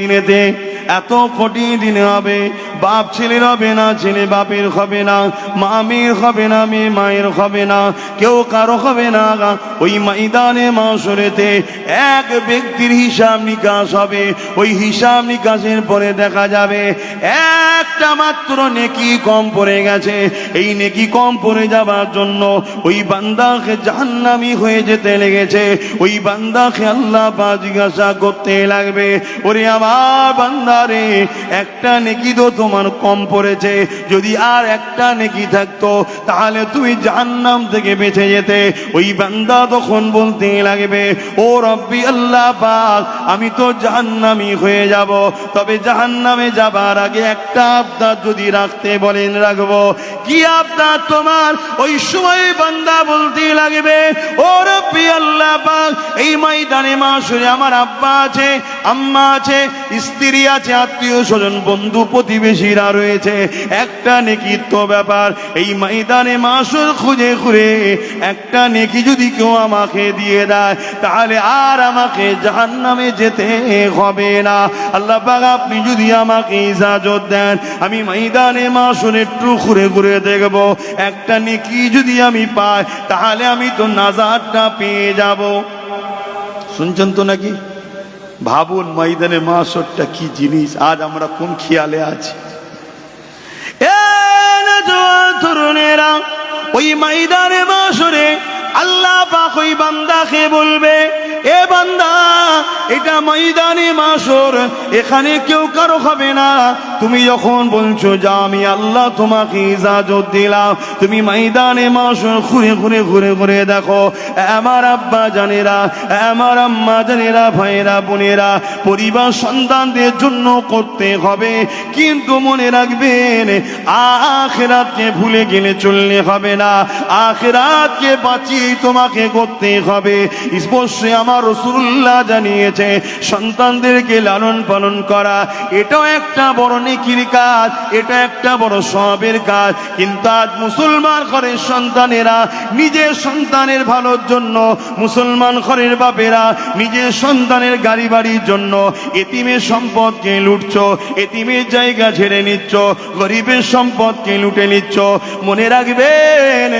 দিনেতে এত কঠিন দিনে হবে। বাপ ছেলের হবে না, ছেলে বাপের হবে না, মা মেয়ের হবে না, মেয়ে মায়ের হবে না, কেউ কারও হবে না ওই ময়দানে মাসরেতে এক ব্যক্তির হিসাব নিকাশ হবে। ওই হিসাব নিকাশের পরে দেখা যাবে একটা মাত্র নেকি কম পড়ে গেছে। এই নেকি কম পড়ে যাবার জন্য ওই বান্দাকে জাহান্নামি হয়ে যেতে লেগেছে। ওই বান্দাকে আল্লাহ পা জিজ্ঞাসা করতে লাগবে, ওরে আমার বান্দারে একটা নেকি তো তোমার কম পড়েছে। যদি আর একটা নেকি থাকতো, তাহলে তুমি জাহান্নাম থেকে বেঁচে যেতে। ওই বান্দা তখন বলতে লাগবে, ও রব্বি আল্লাহ পাক, আমি তো জাহান্নামি হয়ে যাব। তবে জাহান্নামে যাবার আগে একটা আবদার যদি রাখতে বলেন, রাখব। কি আবদার তোমার? ওই সময় বান্দা বলতে লাগবে, ও রব্বি আল্লাহ পাক, এই ময়দানে মাসুরে আমার আব্বা আছে, আম্মা আছে, স্ত্রী আছে, আত্মীয় স্বজন, বন্ধু প্রতিবেশীরা রয়েছে। একটা নেকি তো ব্যাপার। এই ময়দানে মাসুর খুঁজে খুঁজে একটা নেকি যদি কেউ আমাকে দিয়ে দেয়, তাহলে আর আমাকে জাহান্নামে যেতে হবে না। আল্লাহ পাক আপনি যদি আমাকে ইজাজত দেন, আমি ময়দানে মাসুর একটু ঘুরে ঘুরে দেখব। একটা নেকি যদি আমি পাই, তাহলে আমি তো নাজারটা পেয়ে যাব। শুনছেন তো নাকি? ভাবুন ময়দানে মাসরটা কি জিনিস? আজ আমরা কোন খেয়ালে আছি? তরুণেরা ওই ময়দানে মাসরে আল্লাহ পাক ওই বান্দাকে বলবে এ বান্দা এটা ময়দানে মাসর এখানে কেউ কারও হবে না। তুমি যখন বলছো যা আমি আল্লাহ তোমাকে ইজাজত দিলাম, তুমি ময়দানে মাসর ঘুরে ঘুরে ঘুরে ঘুরে দেখো। আমার আব্বা জানেরা, আমার আম্মা জানেরা, ভাইয়েরা, বোনেরা, পরিবার সন্তানদের জন্য করতে হবে। কিন্তু মনে রাখবেন, আখেরাতকে ভুলে গেলে চললে হবে না। আখেরাতকে বাঁচিয়ে তোমাকে করতে হবে। স্পর্শে আমার রসুল্লাহ জানিয়েছে সন্তানদেরকে লালন পালন করা, এটাও একটা বড় নেকির কাজ, এটা একটা বড় সবের কাজ। কিন্তু আজ মুসলমান ঘরের সন্তানেরা, নিজের সন্তানের ভালোর জন্য, মুসলমান ঘরের বাপেরা, নিজের সন্তানের গাড়ি বাড়ির জন্য এতিমের সম্পদকে লুটছ, এতিমের জায়গা ছেড়ে নিচ্ছ, গরিবের সম্পদকে লুটে নিচ্ছ। মনে রাখবেন,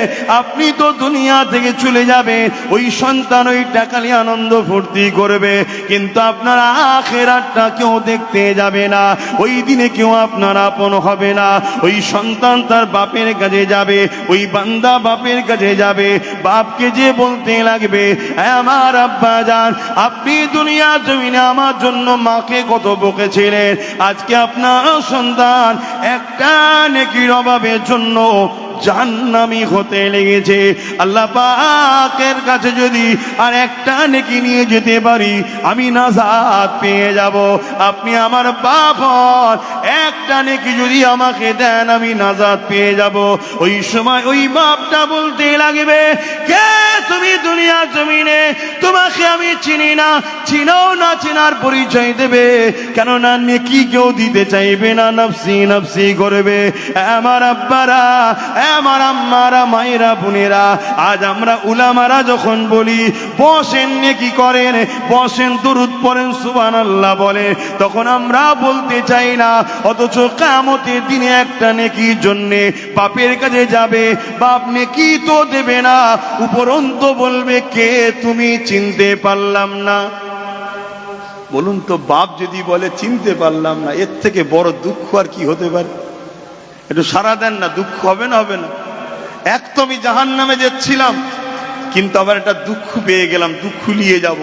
আপনি তো দুনিয়া থেকে চলে যাবে, ওই সন্তান ওই টাকা নিয়ে আনন্দ ফুর্তি করবে। কিন্তু আপনার আখেরাতটা কেউ দেখতে যাবে না। ওই দিনে কেউ আপনার আপন হবে না। ওই সন্তান তার বাপের কাছে যাবে। ওই বান্দা বাপের কাছে যাবে। বাপকে যে বলতে লাগবে "হ্যাঁ, আমার আব্বা যান আপনি দুনিয়া জমিনে আমার জন্য মাকে কত বকেছিলেন? আজকে আপনার সন্তান একটা নেকির অভাবের জন্য জাহান্নামি হতে লেগেছে। আল্লাহ পাকের কাছে যদি আর একটা নেকি নিয়ে যেতে পারি, আমি নাজাদ পেয়ে যাব। আপনি আমার বাপ হন, একটা নেকি যদি আমাকে দেন, আমি নাজাদ পেয়ে যাব। ওই সময় ওই বাপটা বলতে লাগবে, কে তুমি দুনিয়ার জমিনে, তোমাকে আমি চিনি না। চিনাও না, চিনার পরিচয় দেবে। কেননা নেকি কেউ দিতে চাইবে না, নফসি নফসি করবে। আমার আব্বারা আমার আম্মারা, মায়েরা, বোনেরা, আজ আমরা উলামারা যখন বলি, বসেন নেকি করেন? বসেন, দুরুদ পড়েন সুবান আল্লাহ বলে তখন আমরা বলতে চাই না, অথচ কামতের দিনে একটা নেকির জন্যে বাপের কাছে যাবে। বাপ নেকি তো দেবে না, উপরন্ত বলবে, কে তুমি চিনতে পারলাম না। বলুন তো, বাপ যদি বলে, চিনতে পারলাম না, এর থেকে বড় দুঃখ আর কি হতে পারে? একটু সারা দেন না, দুঃখ হবে না হবে না। এক তো আমি জাহান নামে যাচ্ছিলাম, কিন্তু আবার একটা দুঃখ পেয়ে গেলাম, দুঃখ নিয়ে যাব।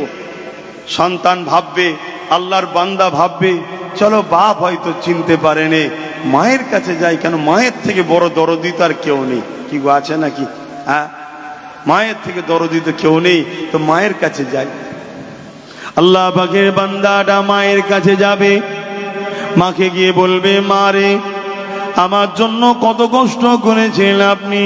সন্তান ভাববে, আল্লাহর বান্দা ভাববে, চলো বাপ হয়তো চিনতে পারেনি মায়ের কাছে যাই কেন? মায়ের থেকে বড় দরদি তো আর কেউ নেই। কি গো, আছে নাকি? হ্যাঁ? মায়ের থেকে দরদি তো কেউ নেই, তো মায়ের কাছে যাই। আল্লাহ পাকের বান্দাটা মায়ের কাছে যাবে। মাকে গিয়ে বলবে মারে আমার জন্য কত কষ্ট করেছিলেন আপনি।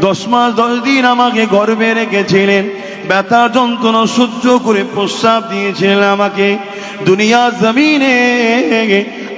দশ মাস, দশ দিন আমাকে গর্বে রেখেছিলেন। ব্যথা যন্ত্রণা সহ্য করে প্রস্রাব দিয়েছিলেন আমাকে। দুনিয়া জমিনে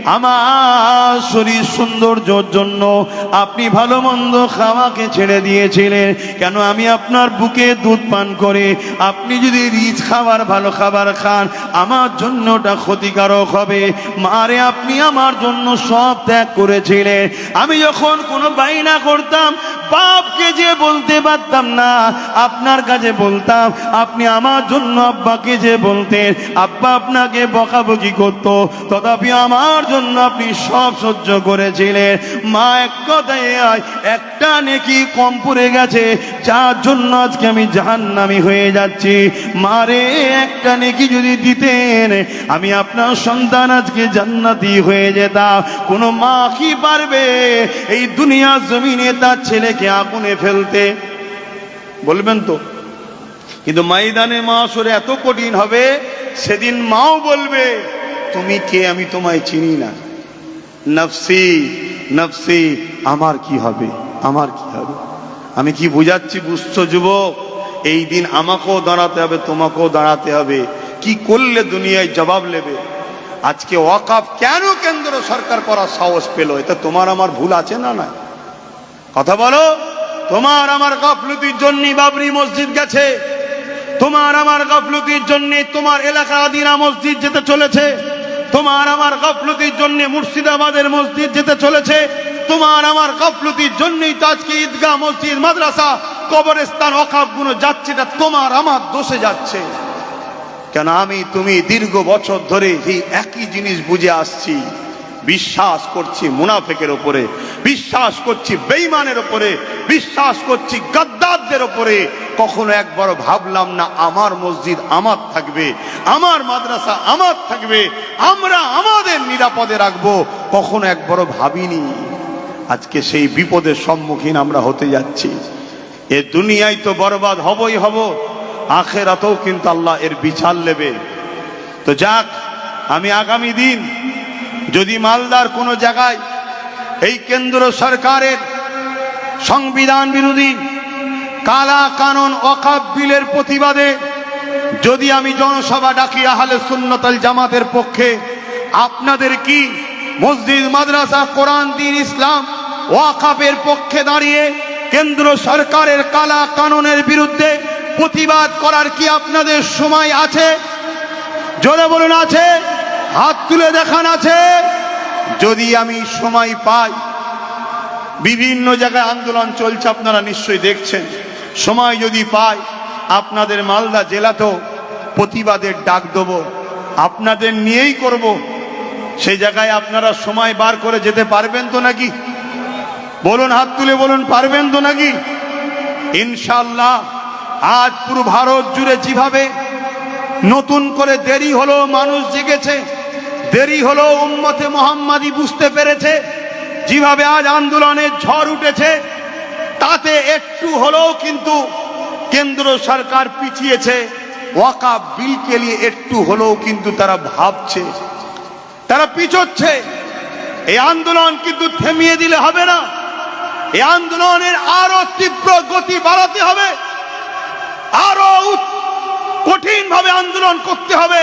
আমার শরীর সৌন্দর্যর জন্য আপনি ভালো মন্দ খাওয়াকে ছেড়ে দিয়েছিলেন। কেন আমি আপনার বুকে দুধ পান করে আপনি যদি রিচ খাবার, ভালো খাবার খান, আমার জন্য ওটা ক্ষতিকারক হবে। মারে, আপনি আমার জন্য সব ত্যাগ করেছিলেন। আমি যখন কোনো বাইনা করতাম, বাপকে যে বলতে পারতাম না, আপনার কাছে বলতাম, আপনি আমার জন্য আব্বাকে যে বলতেন, আব্বা আপনাকে বকাবকি করত, তথাপি আমার জন্য আপনি সব সহ্য করেছিলেন। মা, এক কথায় একটা নেকি কম পড়ে গেছে, যার জন্য আজকে আমি জাহান্নামি হয়ে যাচ্ছি। মারে একটা নেকি যদি দিতেন, আমি আপনার সন্তান আজকে জান্নাতি হয়ে যেতাম। কোনো মা কি পারবে এই দুনিয়া জমিনে তার ছেলেকে আগুনে ফেলতে? বলবেন তো। কিন্তু ময়দানে মাসরে এত কঠিন হবে, সেদিন মাও বলবে তুমি কে আমি তোমায় চিনি না। নফসি নফসি, আমার কি হবে? আমার কি হবে? আমি কি বুঝাচ্ছি, বুঝছ যুবক? এই দিন আমাকেও দাঁড়াতে হবে, তোমাকেও দাঁড়াতে হবে। কি করলে দুনিয়ায় জবাব নেবে? আজকে ওয়াকাফ কেন কেন্দ্র সরকার করার সাহস পেল? এটা তোমার আমার ভুল আছে না না কথা বলো। তোমার আমার গাফলতির জন্য বাবরি মসজিদ গেছে। তোমার আমার গাফলতির জন্য তোমার এলাকা আদিনা মসজিদ যেতে চলেছে। তোমার আমার গাফলতির জন্য মুর্শিদাবাদের মসজিদ যেতে চলেছে। তোমার আমার গাফলতির জন্যই তো আজকে ঈদগাহ মসজিদ, মাদ্রাসা, কবরস্থান অকাপগুলো যাচ্ছে না, তোমার আমার দোষে যাচ্ছে। কেন আমি, তুমি দীর্ঘ বছর ধরে এই একই জিনিস বুঝে আসছি। বিশ্বাস করছি মুনাফেকের ওপরে, বিশ্বাস করছি বেইমানের ওপরে, বিশ্বাস করছি গদ্দারদের ওপরে। কখনো একবার ভাবলাম না আমার মসজিদ আমার থাকবে, আমার মাদ্রাসা আমার থাকবে, আমরা আমাদের নিরাপদে রাখব। কখনো একবারও ভাবিনি আজকে সেই বিপদের সম্মুখীন আমরা হতে যাচ্ছি। এ দুনিয়ায় তো বরবাদ হবই হব, আখেরাতেও কিন্তু আল্লাহ এর বিচার নেবে। তো যাক, আমি আগামী দিন যদি মালদার কোনো জায়গায় এই কেন্দ্র সরকারের সংবিধান বিরোধী কালা কানুন অকাব বিলের প্রতিবাদে যদি আমি জনসভা ডাকি আহলে সুন্নতাল জামাতের পক্ষে, আপনাদের কি মসজিদ, মাদ্রাসা, কোরআন দিন ইসলাম ওয়াকাফের পক্ষে দাঁড়িয়ে কেন্দ্র সরকারের কালা কাননের বিরুদ্ধে প্রতিবাদ করার কি আপনাদের সময় আছে? জোরে বলুন, আছে? হাত তুলে দেখান আছে। যদি আমি সময় পাই, বিভিন্ন জায়গায় আন্দোলন চলছে, আপনারা নিশ্চয়ই দেখছেন। সময় যদি পাই, আপনাদের মালদা জেলাতেও প্রতিবাদের ডাক দেব। আপনাদের নিয়েই করব। সেই জায়গায় আপনারা সময় বার করে যেতে পারবেন তো নাকি? বলুন, হাত তুলে বলুন, পারবেন তো নাকি? ইনশাল্লাহ আজ পুরো ভারত জুড়ে যেভাবে নতুন করে দেরি হলো, মানুষ জেগেছে দেরি হলো উম্মতে মোহাম্মাদি বুঝতে পেরেছে যেভাবে আজ আন্দোলনের ঝড় উঠেছে, তাতে একটু হলেও কিন্তু কেন্দ্র সরকার পিছিয়েছে ওয়াকা বিলকে নিয়ে একটু হলেও কিন্তু তারা ভাবছে, তারা পিছোচ্ছে। এই আন্দোলন কিন্তু থেমিয়ে দিলে হবে না। এই আন্দোলনের আরও তীব্র গতি বাড়াতে হবে। আরও কঠিন ভাবে আন্দোলন করতে হবে।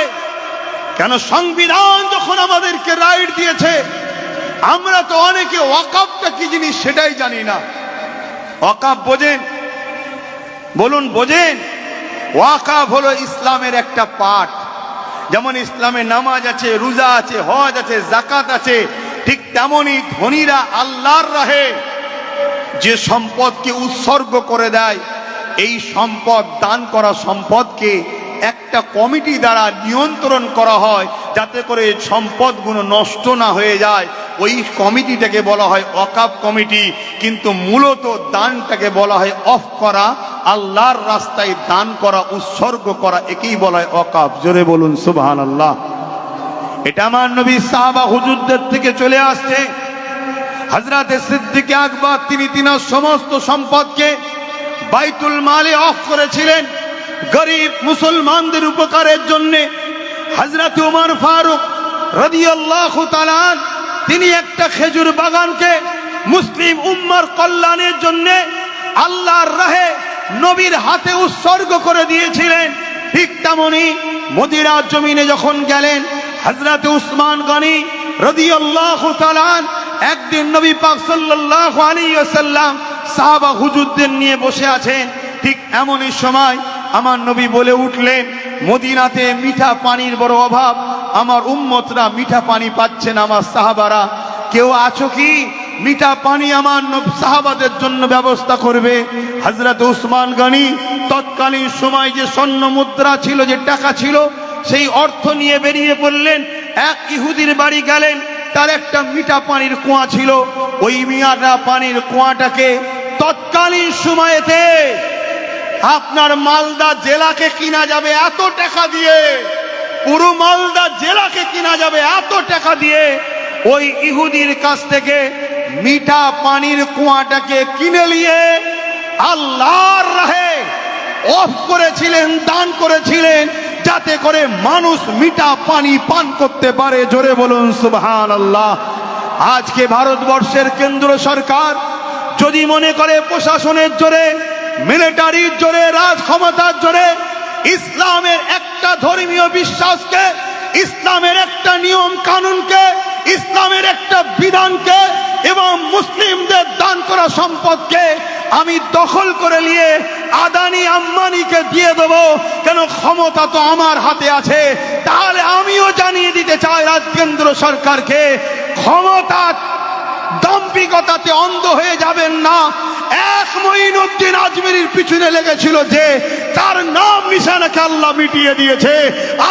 কেন সংবিধান যখন আমাদেরকে রাইট দিয়েছে, আমরা তো অনেকে ওয়াকাবটা কি জিনিস সেটাই জানি না। ওয়াকাব বোঝেন? বলুন, বোঝেন? ওয়াকাব হলো ইসলামের একটা পাঠ। যেমন ইসলামে নামাজ আছে, রোজা আছে, হজ আছে জাকাত আছে, ঠিক তেমনই ধনীরা আল্লাহর রাহে যে সম্পদকে উৎসর্গ করে দেয়, এই সম্পদ দান করা সম্পদকে একটা কমিটি দ্বারা নিয়ন্ত্রণ করা হয় যাতে করে সম্পদগুলো নষ্ট না হয়ে যায়। ওই কমিটিটাকে বলা হয় অকাপ কমিটি, কিন্তু মূলত দানটাকে বলা হয় অফ করা, আল্লাহর রাস্তায় দান করা, উৎসর্গ করা, একেই বলা হয় অকাপ জোরে বলুন সুবহান আল্লাহ এটা আমার নবী সাহাবা হুজুরদের থেকে চলে আসছে। হজরতে সিদ্দিকে আকবর, তিনি তিনার সমস্ত সম্পদকে বাইতুল মালে অফ করেছিলেন। গরিব মুসলমানদের উপকারের জন্য হজরত উমর ফারুক রাদিয়াল্লাহু তাআলা তিনি একটা খেজুর বাগানকে মুসলিম উম্মার কল্যাণের জন্য আল্লাহর রাহে নবীর হাতে উৎসর্গ করে দিয়েছিলেন। ঠিক তেমনি মদিরার জমিনে যখন গেলেন হজরত উসমান গনি তাআলা আন একদিন নবী পাক সাল্লাল্লাহু আলাইহি ওয়াসাল্লাম সাহাবা হুজুরদের নিয়ে বসে আছেন। ঠিক এমনই সময় আমার নবী বলে উঠলেন, মদিনাতে মিঠা পানির বড় অভাব। আমার উম্মতরা মিঠা পানি পাচ্ছে না আমার সাহাবারা। কেউ আছো কি? মিঠা পানি আমার সাহাবাদের জন্য ব্যবস্থা করবে। হজরত উসমান গানি তৎকালীন সময় যে স্বর্ণ মুদ্রা ছিল, যে টাকা ছিল, সেই অর্থ নিয়ে বেরিয়ে পড়লেন। এক ইহুদির বাড়ি গেলেন, তার একটা মিঠা পানির কুয়া ছিল। ওই মিয়াটা পানির কুয়াটাকে তৎকালীন সময়েতে আপনার মালদা জেলাকে কিনা যাবে এত টাকা দিয়ে। পুরো মালদা জেলাকে কিনা যাবে এত টাকা দিয়ে। ওই ইহুদির কাছ থেকে মিঠা পানির কুয়াটাকে কিনে নিয়ে আল্লাহর রাহে অফ করেছিলেন, দান করেছিলেন, যাতে করে মানুষ মিঠা পানি পান করতে পারে। জোরে বলুন সুবহান আল্লাহ আজকে ভারতবর্ষের কেন্দ্র সরকার যদি মনে করে প্রশাসনের জোরে মিলিটারির জোরে রাজ ক্ষমতার জোরে, ইসলামের একটা ধর্মীয় বিশ্বাসকে, ইসলামের একটা নিয়ম কানুনকে, ইসলামের একটা বিধানকে এবং মুসলিমদের দান করা সম্পদকে আমি দখল করে নিয়ে আদানি আম্বানিকে দিয়ে দেব। কেন ক্ষমতা তো আমার হাতে আছে। তাহলে আমিও জানিয়ে দিতে চাই রাজ কেন্দ্র সরকারকে, ক্ষমতা দাম্পিকতাতে অন্ধ হয়ে যাবেন না। এক মঈনুদ্দিন আজমিরির পিছনে লেগেছিল যে তার নাম নিশানাকে আল্লাহ মিটিয়ে দিয়েছে।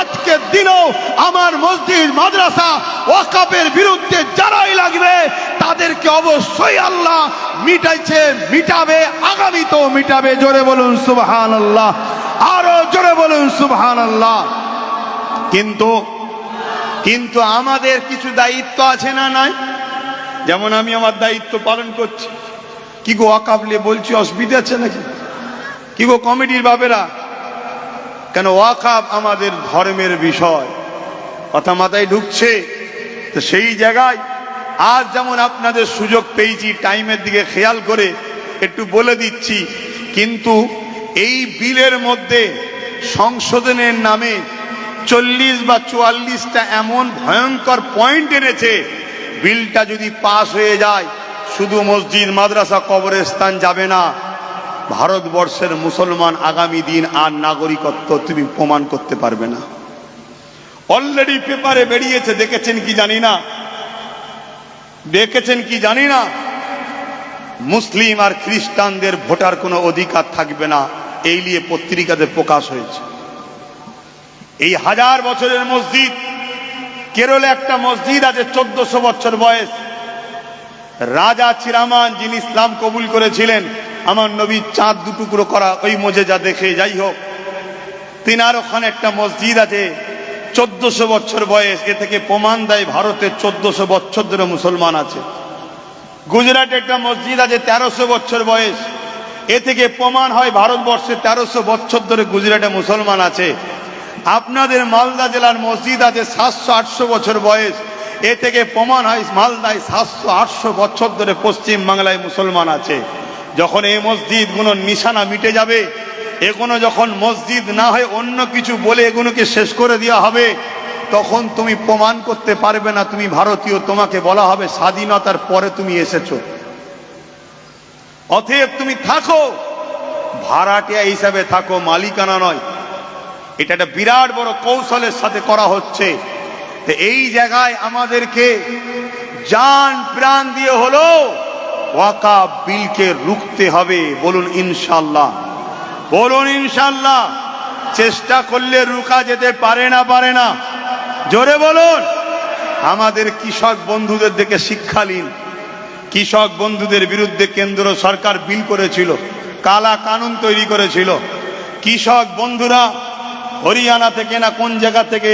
আজকের দিনও আমার মসজিদ, মাদ্রাসা ওয়াকাপের বিরুদ্ধে যারাই লাগবে, তাদেরকে অবশ্যই আল্লাহ মিটাইছে, মিটাবে, আগামী তো মিটাবে। জোরে বলুন সুবহান আল্লাহ আরও জোরে বলুন সুবহান আল্লাহ কিন্তু কিন্তু আমাদের কিছু দায়িত্ব আছে না নাই? যেমন আমি আমার দায়িত্ব পালন করছি। কি গো অকাবলে বলছি, অসুবিধা আছে নাকি? কি গো কমিটির বাবেরা কেন ওয়াকাব আমাদের ধর্মের বিষয়। কথা মাথায় ঢুকছে। তো সেই জায়গায় আজ যেমন আপনাদের সুযোগ পেয়েছি, টাইমের দিকে খেয়াল করে একটু বলে দিচ্ছি, কিন্তু এই বিলের মধ্যে সংশোধনের নামে চল্লিশ বা চুয়াল্লিশটা এমন ভয়ঙ্কর পয়েন্ট এনেছে, বিলটা যদি পাশ হয়ে যায় শুধু মসজিদ, মাদ্রাসা, কবরস্থান যাবে না। ভারতবর্ষের মুসলমান আগামী দিন আর নাগরিকত্ব তুমি প্রমাণ করতে পারবে না। অলরেডি পেপারে বেরিয়েছে, দেখেছেন কি জানি না? দেখেছেন কি জানি না? মুসলিম আর খ্রিস্টানদের ভোটার কোনো অধিকার থাকবে না। এই নিয়ে পত্রিকাতে প্রকাশ হয়েছে। এই হাজার বছরের মসজিদ, কেরলে একটা মসজিদ আছে, চোদ্দশো বছর বয়স। রাজা চিরামান যিনি ইসলাম কবুল করেছিলেন, আমার নবী চাঁদ দুটুকরো করা ওই মজেজা দেখে যাই হোক। তিনার ওখানে একটা মসজিদ আছে, চোদ্দশো বছর বয়স, এ থেকে প্রমাণ দেয় ভারতের চোদ্দশো বছর ধরে মুসলমান আছে। গুজরাটে একটা মসজিদ আছে, তেরোশো বছর বয়স, এ থেকে প্রমাণ হয় ভারতবর্ষে তেরোশো বছর ধরে গুজরাটে মুসলমান আছে। আপনাদের মালদা জেলার মসজিদ আছে, সাতশো আটশো বছর বয়স এ থেকে প্রমাণ হয়, মালদায় সাতশো, আটশো বছর ধরে পশ্চিম বাংলায় মুসলমান আছে। যখন এই মসজিদগুলো নিশানা মিটে যাবে, এগুলো যখন মসজিদ না হয়, অন্য কিছু বলে এগুলোকে শেষ করে দেওয়া হবে, তখন তুমি প্রমাণ করতে পারবে না, তুমি ভারতীয়, তোমাকে বলা হবে স্বাধীনতার পরে তুমি এসেছ। অতএব তুমি থাকো, ভাড়াটিয়া হিসাবে থাকো, মালিকানা নয়। এটা একটা বিরাট বড় কৌশলের সাথে করা হচ্ছে। এই জায়গায় আমাদেরকে জান প্রাণ দিয়ে হলো, ওয়াকা বিলকে রুখতে হবে, বলুন ইনশাল্লাহ বলুন ইনশাল্লাহ চেষ্টা করলে রুখা যেতে পারে না পারে না। জোরে বলুন, আমাদের কৃষক বন্ধুদের দিকে শিক্ষা নিন। কৃষক বন্ধুদের বিরুদ্ধে কেন্দ্র সরকার বিল করেছিল, কালা কানুন তৈরি করেছিল। কৃষক বন্ধুরা, হরিয়ানা থেকে না কোন জায়গা থেকে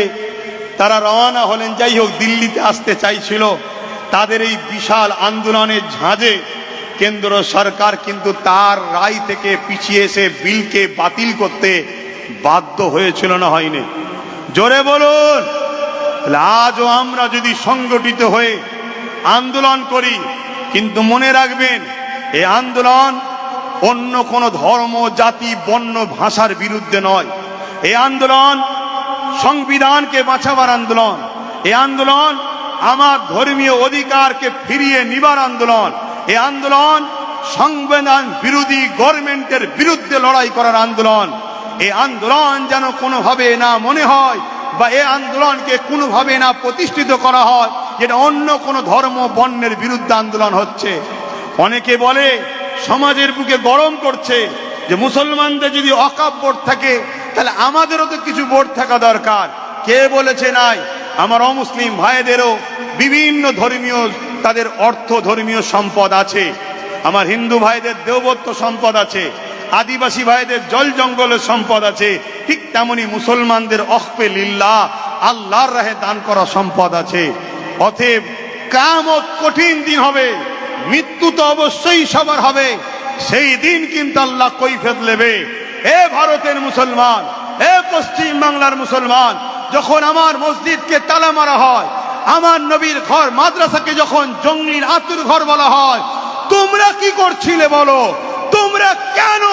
তারা রওনা হলেন, যাই হোক, দিল্লিতে আসতে চাইছিল। তাদের এই বিশাল আন্দোলনের ঝাঁজে কেন্দ্র সরকার কিন্তু তার রায় থেকে পিছিয়ে এসে বিলকে বাতিল করতে বাধ্য হয়েছিল না হয়নি। জোরে বলুন আজও আমরা যদি সংগঠিত হয়ে আন্দোলন করি, কিন্তু মনে রাখবেন এই আন্দোলন অন্য কোনো ধর্ম, জাতি, বর্ণ, ভাষার বিরুদ্ধে নয়। এই আন্দোলন সংবিধানকে বাঁচাবার আন্দোলন। এই আন্দোলন আমার ধর্মীয় অধিকারকে ফিরিয়ে নিবার আন্দোলন। এই আন্দোলন সংবিধান বিরোধী গভর্নমেন্টের বিরুদ্ধে লড়াই করার আন্দোলন। এই আন্দোলন যেন কোনোভাবে না মনে হয় বা এই আন্দোলনকে কোনোভাবে না প্রতিষ্ঠিত করা হয়, যেটা অন্য কোনো ধর্ম বর্ণের বিরুদ্ধে আন্দোলন হচ্ছে। অনেকে বলে, সমাজের বুকে গরম করছে যে মুসলমানদের যদি অকাপ বোর্ড থাকে তাহলে আমাদেরও তো কিছু বোর্ড থাকা দরকার। কে বলেছে নাই? আমার অমুসলিম ভাইদেরও বিভিন্ন ধর্মীয় তাদের অর্থ ধর্মীয় সম্পদ আছে। আমার হিন্দু ভাইদের দেবত্ব সম্পদ আছে। আদিবাসী ভাইদের জল জঙ্গলের সম্পদ আছে। ঠিক তেমনি মুসলমানদের অখপে লিল্লা আল্লাহর রাহে দান করা সম্পদ আছে। অতএব কামত কঠিন দিন হবে। মৃত্যু তো অবশ্যই সবার হবে। সেই দিন কিন্তু আল্লাহ কৈফেত নেবে। এ ভারতের মুসলমান এ পশ্চিম বাংলার মুসলমান, যখন আমার মসজিদকে তালা মারা হয়, আমার নবীর ঘর, মাদ্রাসাকে যখন জঙ্গলির আতুর ঘর বলা হয়, তোমরা কি করছিলে বলো? তোমরা কেন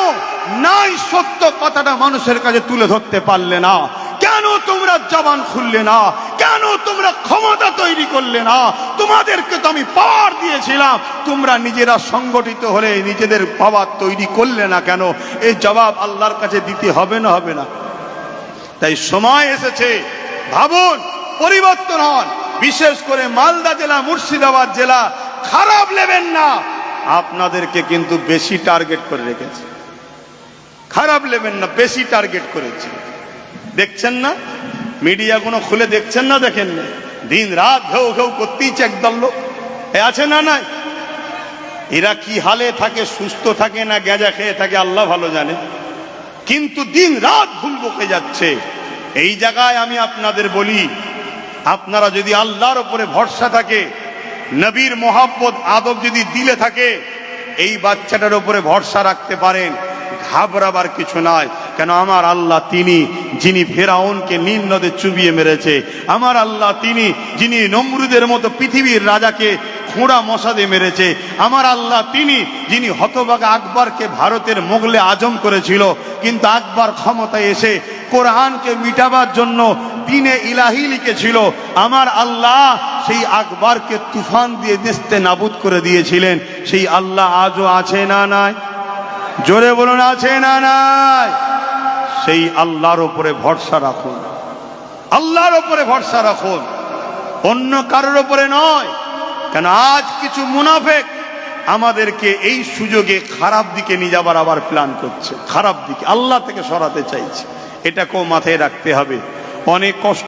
নাই সত্য কথাটা মানুষের কাছে তুলে ধরতে পারলে না? কেন তোমরা জবান খুললে না? কেন তোমরা ক্ষমতা তৈরি করলে না? তোমাদেরকে তো আমি পাওয়ার দিয়েছিলাম। তোমরা নিজেরা সংগঠিত হলে নিজেদের পাওয়ার তৈরি করলে না কেন? এই জবাব আল্লাহর কাছে দিতে হবে না হবে না। তাই সময় এসেছে। ভাবুন, পরিবর্তন হন। বিশেষ করে মালদা জেলা, মুর্শিদাবাদ জেলা, খারাপ নেবেন না। আপনাদেরকে কিন্তু বেশি টার্গেট করে রেখেছে। খারাপ নেবেন না, বেশি টার্গেট করেছে। দেখছেন না? মিডিয়াগুলো খুলে দেখছেন না দেখেন না। দিন রাত ঘেউ ঘেউ করতেইছে একদল লোক। আছে না নাই? এরা কি হালে থাকে, সুস্থ থাকে না গেজা খেয়ে থাকে, আল্লাহ ভালো জানে। কিন্তু দিন রাত ভুল বকে যাচ্ছে। এই জায়গায় আমি আপনাদের বলি, আপনারা যদি আল্লাহর উপরে ভরসা থাকে, নবীর মোহাব্বত, আদব যদি দিলে থাকে, এই বাচ্চাটার উপরে ভরসা রাখতে পারেন। ঘাবড়াবার কিছু নাই। কেন আমার আল্লাহ তিনি, যিনি ফেরাউনকে নীল নদে চুবিয়ে মেরেছে। আমার আল্লাহ তিনি, যিনি নমরুদের মতো পৃথিবীর রাজাকে খোঁড়া মশাদে মেরেছে। আমার আল্লাহ তিনি, যিনি হতবাগা আকবরকে ভারতের মোগলে আজম করেছিল। কিন্তু আকবর ক্ষমতায় এসে কোরআনকে মিটাবার জন্য দিনে ইলাহি লিখেছিল। আমার আল্লাহ সেই আকবরকে তুফান দিয়ে নেস্তে নাবুদ করে দিয়েছিলেন। সেই আল্লাহ আজও আছে না নাই? জোরে বলুন, আছে না নাই? সেই আল্লাহর ওপরে ভরসা রাখুন। আল্লাহর ওপরে ভরসা রাখুন। অন্য কারোর ওপরে নয়। কেন আজ কিছু মুনাফেক আমাদেরকে এই সুযোগে খারাপ দিকে নিয়ে যাবার আবার প্ল্যান করছে। খারাপ দিকে, আল্লাহ থেকে সরাতে চাইছে। এটাকেও মাথায় রাখতে হবে। অনেক কষ্ট